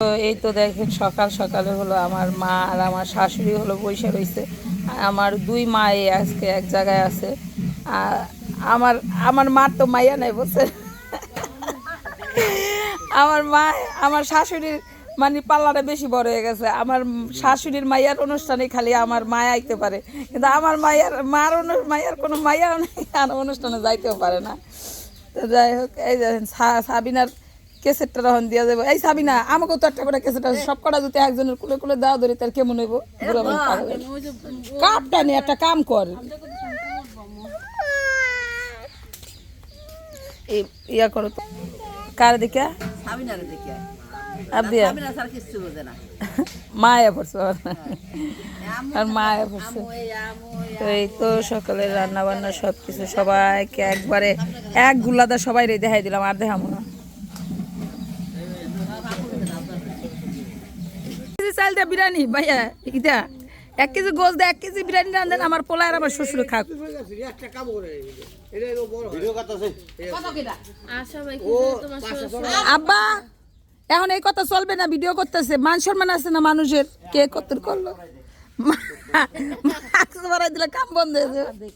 এই তো দেখেন সকাল সকালে হলো আমার মা আর আমার শাশুড়ি হলো বসে রয়েছে আমার দুই মাই আজকে এক জায়গায় আছে। আর আমার আমার মার তো মাইয়া নাই বলছে। আমার মা, আমার শাশুড়ির মানে পাল্লাটা বেশি বড় হয়ে গেছে। আমার শাশুড়ির মাইয়ার অনুষ্ঠানে খালি আমার মায়া আইতে পারে। কিন্তু আমার মায়ের মার মায়ের কোনো মাইয়াও নেই। আর অনুষ্ঠানে যাইতেও পারে না। তো যাই হোক, এই দেখেন সাবিনার কেসেটটা তখন দিয়ে যাব এই সাবিনা আমাকেও তো একটা করে কেসেট আছে। সব কটা যদি একজনের কুলে কুলে দেওয়া ধরি তার কেমন হইব? কাপটা নিয়ে একটা কাম কর। ইয়া করো তো। কার দিকে? না। মায়া পড়ছে আর মায়া পড়ছে। তো এই তো সকালে রান্না বান্না সব কিছু সবাইকে একবারে এক গুলাদা সবাই রে দেখাই দিলাম আর দেখাবো না। কেজি চাল দে বিরিয়ানি ভাইয়া ইটা। এক কেজি গোস দে এক কেজি বিরিয়ানি রান্ধেন আমার পোলা আর আমার শ্বশুর খাক। আব্বা এখন এই কথা চলবে না ভিডিও করতেছে। মান সম্মান আছে না মানুষের? কে কত করল? বাড়াই দিলে কাম বন্ধ হয়ে যাবে।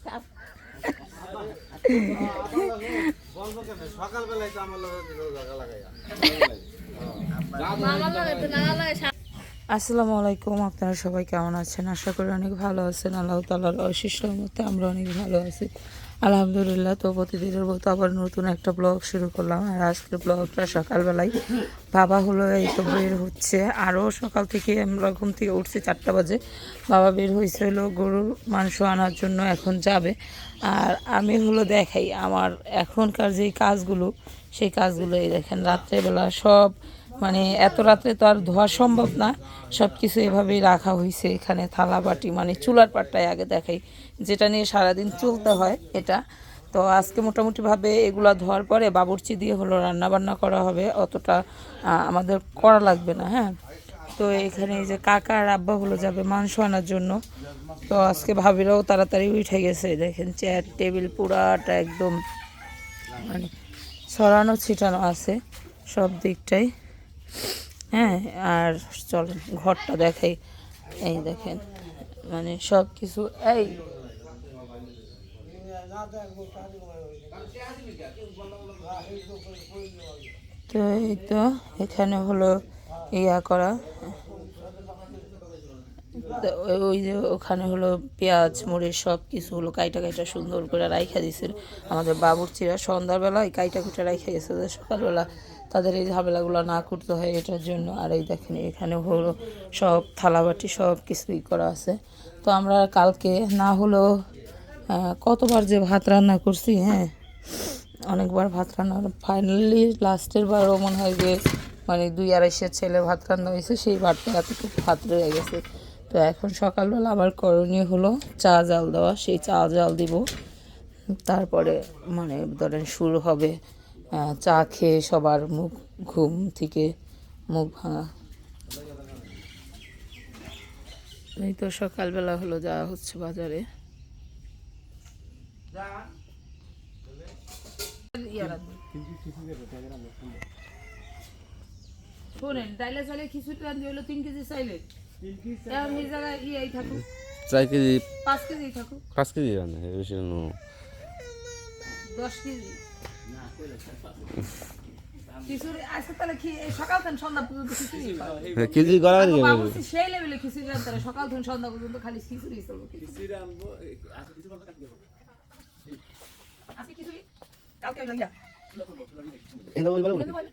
আসসালামু আলাইকুম, আপনারা সবাই কেমন আছেন? আশা করি অনেক ভালো আছেন। আল্লাহ তালার অশিষ্ট মতে আমরা অনেক ভালো আছি। আলহামদুলিল্লাহ, তো প্রতিদিনের মতো আবার নতুন একটা ব্লগ শুরু করলাম। আর আজকের ব্লগটা সকালবেলায় বাবা হলো এই তো বের হচ্ছে। আরও সকাল থেকে আমরা ঘুম থেকে উঠছি চারটা বাজে। বাবা বের হয়েছে হলো গরুর মাংস আনার জন্য, এখন যাবে। আর আমি হলো দেখাই আমার এখনকার যেই কাজগুলো, সেই কাজগুলো এই দেখেন, রাত্রেবেলা সব মানে এত রাত্রে তো আর ধোয়া সম্ভব না। সব কিছু এভাবেই রাখা হয়েছে এখানে, থালা বাটি মানে চুলার পাটটাই আগে দেখাই। যেটা নিয়ে সারাদিন চলতে হয় এটা। তো আজকে মোটামুটিভাবে এগুলা ধোয়ার পরে বাবুর্চি দিয়ে হলো রান্না বান্না করা হবে। অতটা আমাদের করা লাগবে না হ্যাঁ? তো এখানে এই যে কাকা আর আব্বা হলো যাবে মাংস আনার জন্য। তো আজকে ভাবিরাও তাড়াতাড়ি উঠে গেছে, দেখেন চেয়ার টেবিল পুরাটা একদম মানে ছড়ানো ছিটানো আছে সব দিকটাই। হ্যাঁ আর চলেন, ঘরটা দেখাই। এই দেখেন মানে সব কিছু, এই। তো এই তো, এখানে হলো ইয়া করা। ওই- যে ওখানে হলো পেঁয়াজ মরিচ সব কিছু হলো কাইটা কাইটা সুন্দর করে রাইখা দিছিল আমাদের বাবুর্চিরা সন্ধ্যাবেলা ওই কাইটা কুটা রাইখা গেছে সকালবেলা। তাদের এই ঝামেলাগুলো না করতে হয় এটার জন্য। আর এই দেখেন, এখানে হলো সব থালাবাটি, সব কিছুই করা আছে। তো আমরা কালকে না হলেও কতবার যে ভাত রান্না করছি হ্যাঁ? অনেকবার ভাত রান্না ফাইনালি লাস্টের বারও মনে হয় যে মানে দুই আড়াইশের ছেলে ভাত রান্না হয়েছে, সেই ভাতটা এতটুকু ভাত রয়ে গেছে। তো এখন সকালবেলা আবার করণীয় হলো চা জাল দেওয়া। সেই চা জাল দিব। তারপরে মানে ধরেন শুরু হবে চা খেয়ে সবার মুখ ঘুম থেকে মুখ ভাঙা। এই তো সকালবেলা হলো যাওয়া হচ্ছে বাজারে। শোনেন ডাইলে চাইলে খিচুড়ি রান্ধি হলো তিন কেজি চাইলে। চার কেজি। পাঁচ কেজি থাকুক। পাঁচ কেজি বেশি দশ কেজি। খিচুড়ি খিচুড়ি বাবুর্চি সেই লেভেলে খিচুড়ি সকাল থেকে সন্ধ্যা পর্যন্ত খালি খিচুড়ি চলবে। আজকে খিচুড়ি? কালকে লইয়া লাকি বাইকে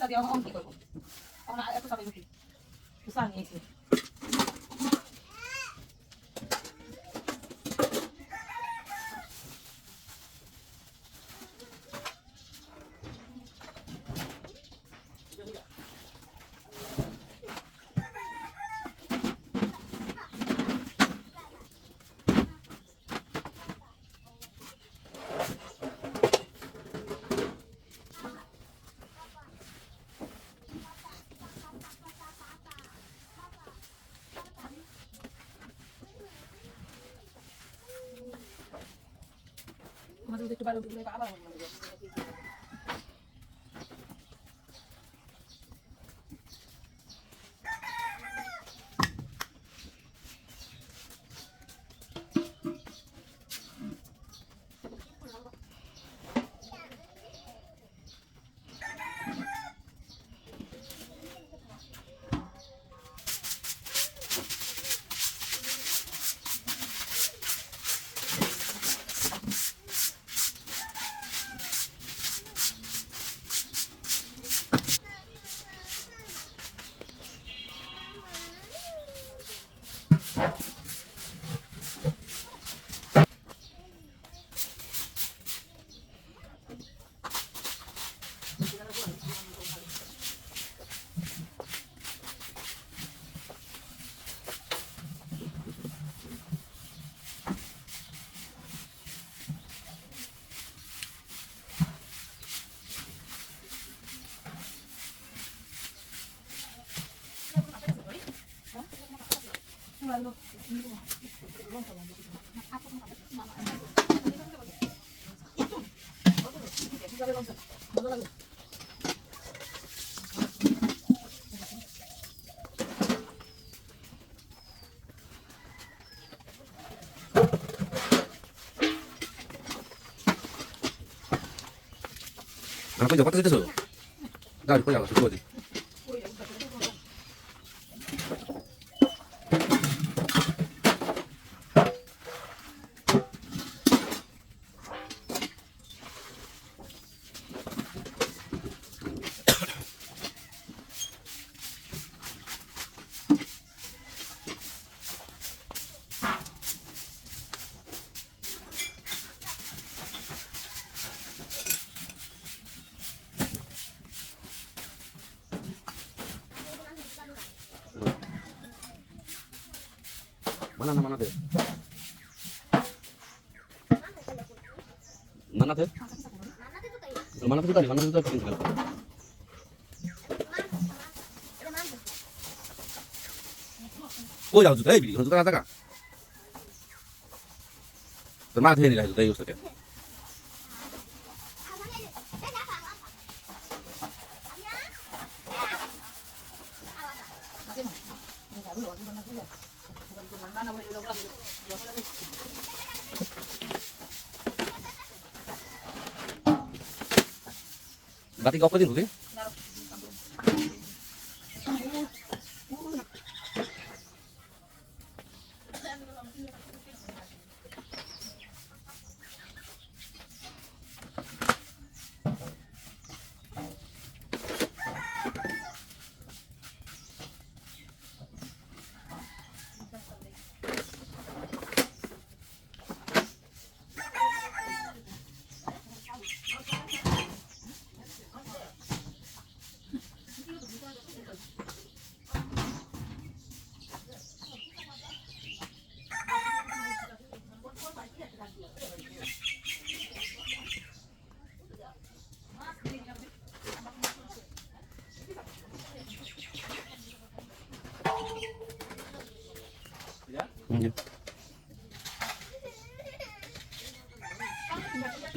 এই সাথে এখন কি করব এখন এত চা নিয়েছি একটু বাইরে উঠে গেলে আবার আমার মনে হয়। আমার কই যাও কত দিতেছো দাও কই যাও শুরু করে দিই মানা না মানাতে মানাতে মানাতে তো কানি মানাতে তো কানি কই যাও জুতা এই বিড়ি জুতা না টাকা তোর মা ধুয়ে নিলা জুতা এই অবস্থাতে বাতি কপ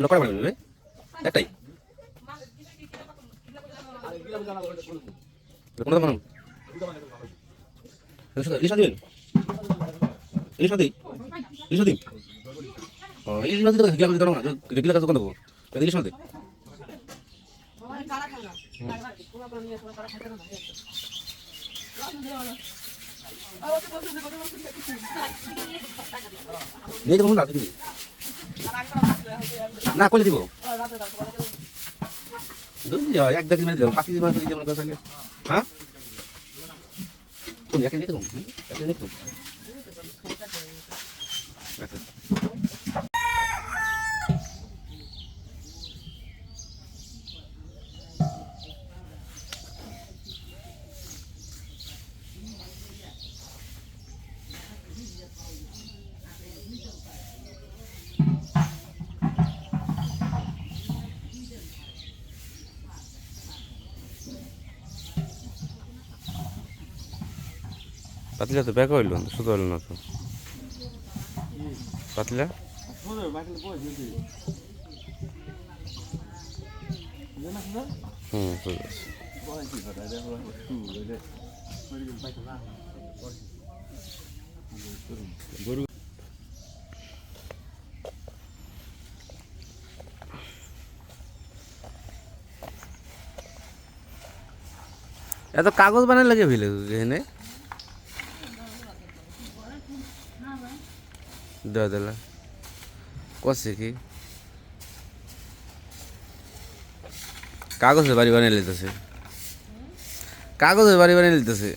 লোকাল বাড়ি রে একটাই। কোনো দাম ইলিশ দিবেন ইলিশ দিই দিই দিই না গিলা দোকান দেবো ইলিশ দিই নেই তো কোনো রাখি দিবি না কলে দিব এক দেখি মেরে দিলাম পাঁচ কেজি মাছ দিয়ে মনে করে তুমি একে একটা দেখুন একটা দেখুন আচ্ছা পাতলা তো ব্যাক হইল, শুধু হইল না তো। পাতলা? হুম। এত কাগজ বানাই লাগে ভিলে এখানে দেওয়া দিলা করছে কি? কাগজে বাড়ি বানিয়ে লিতেছে কাগজে বাড়ি বানিয়ে লিতেছে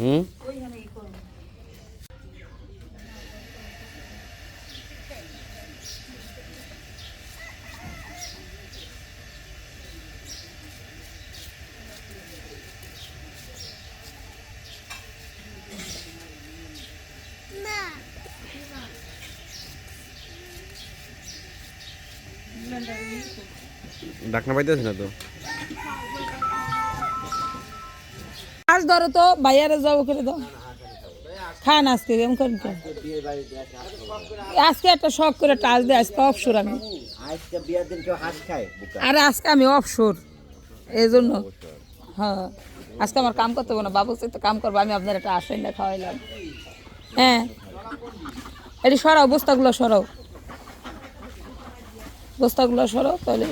হুম ডাকনা পাইতেছি না তো ধরো তো ভাইয়ারে যাব করে দাও। খান আজকে এম? আজকে একটা শখ করে টাচ দেয়, আজকে অবসর আমি। আর আজকে আমি অবসর এই জন্য হ্যাঁ আজকে আমার কাম করতে হবে না, বাবু তো কাম করব, আমি আপনার একটা আশাই না খাওয়াইলাম। হ্যাঁ এটি সরাও, বস্তাগুলো সরাও। বস্তাগুলো সরাও, তাহলে।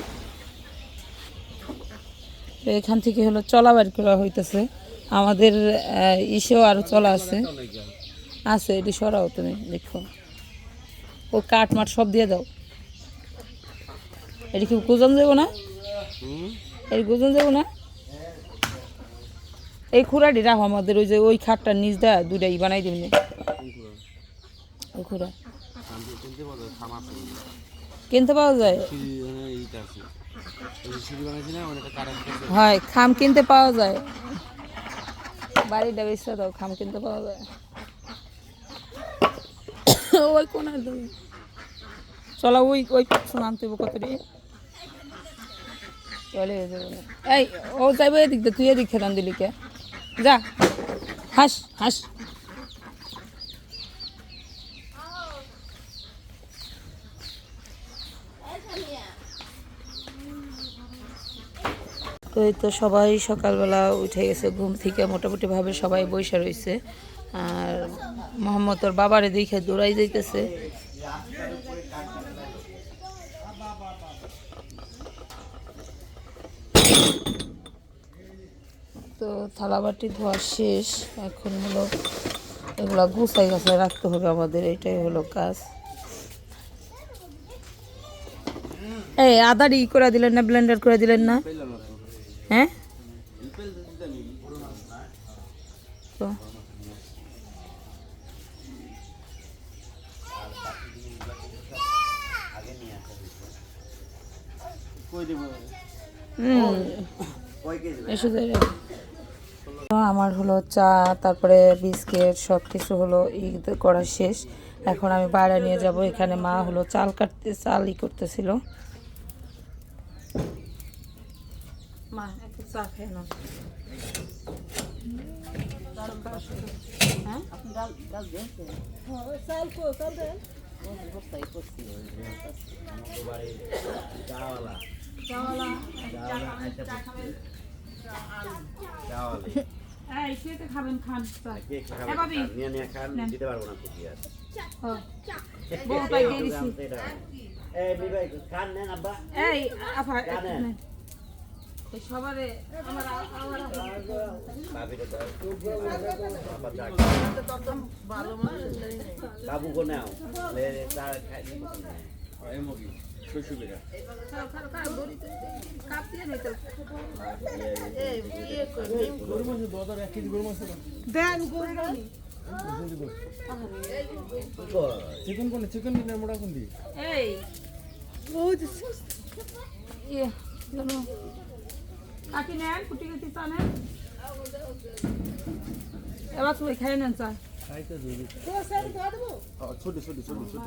এখান থেকে হলো চলা বাড়ি করা হইতেছে। আমাদের ইসেও আরও চলা আছে। আছে এটি সরাও তুমি দেখো। ও কাঠ মাঠ সব দিয়ে দাও। এটি কি গুজন দেবো না? এই গুজন দেবো না? এই খুঁড়াটি রাখো আমাদের ওই যে ওই খাটটার নিচ দেয় দুটাই বানাই দিবি ওই খুঁড়া। কিনতে পাওয়া যায়? হয় খাম কিনতে পাওয়া যায়। বাড়িটা বেশি তো খাম কিনতে পাওয়া যায়। ওই কোনার দেবে চলো, ওই ওই শোন আনতে হইব কত চলে এই, ও যাইবো এদিক তুই এদিক খেতাম দিলি কে? যা, হাস হাস। তো এই তো সবাই সকালবেলা উঠে গেছে, ঘুম থেকে মোটামুটিভাবে সবাই বসে রয়েছে আর মোহাম্মদ ওর বাবারে দেখে দৌড়াই যাইতেছে। তো থালাবাটি ধোয়া শেষ, এখন হলো এগুলা গুছাই গাছাই রাখতে হবে আমাদের, এটাই হলো কাজ। এই আদারি করে দিলেন না, ব্লেন্ডার করে দিলেন না? হ্যাঁ? তো। আমার হলো চা, তারপরে বিস্কিট সব কিছু হলো ই করা শেষ। এখন আমি বাইরে নিয়ে যাব। এখানে মা হলো চাল কাটতে চাল ই করতেছিল। মা একটু চা খেয়ে নাও। হ্যাঁ? খাবেন খান। দিতে পারব না। এই আপা বাবু কো নাও চিকেন কোন চিকেন মোটা কোন দি এই ও জানো কাকি নেন কুটি কুটি চা নেন। এবার তুমি খাই নেন চা। ছোট ছোট ছোট ছোট।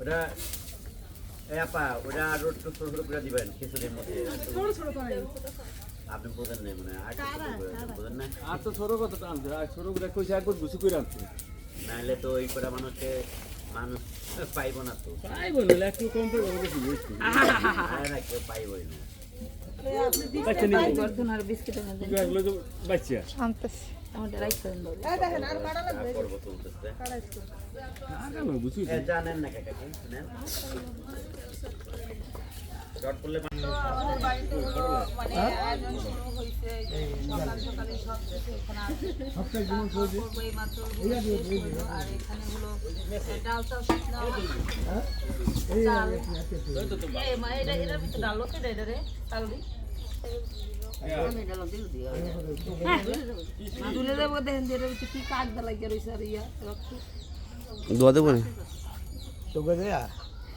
ওটা এই আপা ওটা আরও একটু ছোট ছোট করে দিবেন খিচুড়ির মধ্যে। ছোট ছোট করে। আপনি বোঝেন নাই মানে আর একটু ছোট করে? দিবেন, বোঝেন না আর তো ছোট কত টানছে আর ছোট করে কইছে একবার গুছি করে আনছে। নাহলে তো ওই করে মানুষকে মানুষ পাইব না তো। পাইব না একটু কম করে বেশি বেশি না। কেউ পাইব না জানেন না কাকা কি নেন শর্ট আমাদের বাড়িতে হলো মানে আয়োজন শুরু হয়েছে সকাল সকালে সব কিছু এখানে আছে করব এই মাত্র আর এখানে হলো ডাল। চাল এই মা এটা এটার ভিতরে ডাল হচ্ছে এটা রে চাল দি। হ্যাঁ। দেবো দোয়া দেবো না?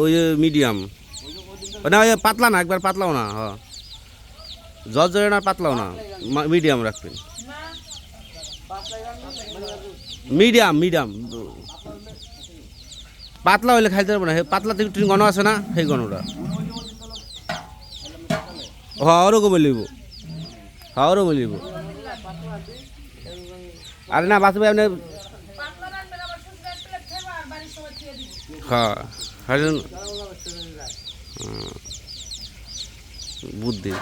ওই মিডিয়াম না ওই পাতলা না, একবার পাতলাও না, হ। জজ জোড়া না, পাতলাও না। মিডিয়াম রাখবেন। মিডিয়াম মিডিয়াম পাতলা হইলে খাইতে পারব না। পাতলা থেকে তুমি গণ আছে না, সেই গণটা হ্যাঁ ওরকম লিব হ্যাঁ ওরকম লিব আরে না বাঁচবে আপনি হ্যাঁ বুদ্ধি।